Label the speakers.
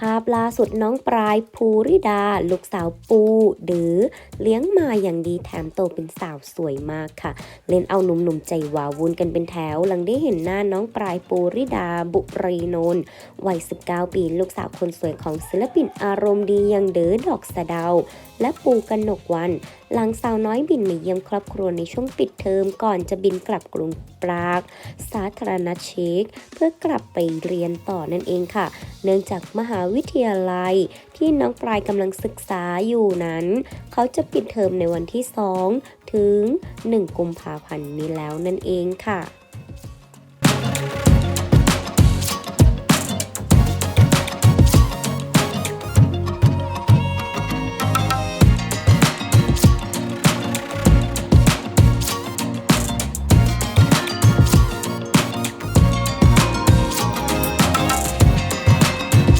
Speaker 1: ภาพล่าสุดน้องปลายภูริดา ลูกสาวปูหรือเลี้ยงมาอย่างดีแถมโตเป็นสาวสวยมากค่ะ เล่นเอาหนุ่มๆใจวาวุ่นกันเป็นแถว หลังได้เห็นหน้าน้องปลายปูริดา บุรีนนท์วัย 19 ปี ลูกสาวคนสวยของศิลปินอารมณ์ดีอย่างเดอดอกสะเดา และปูกนกวัน หลังสาวน้อยบินมาเยี่ยมครอบครัวในช่วงปิดเทอมก่อนจะบินกลับกรุงปราก สาธารณเชกเพื่อกลับไปเรียนต่อนั่นเองค่ะ เนื่องจากมหาวิทยาลัย ที่น้องปลายกำลังศึกษาอยู่นั้น เขาจะปิดเทอมในวันที่ 2 ถึง 1 กุมภาพันธ์นี้แล้วนั่นเองค่ะ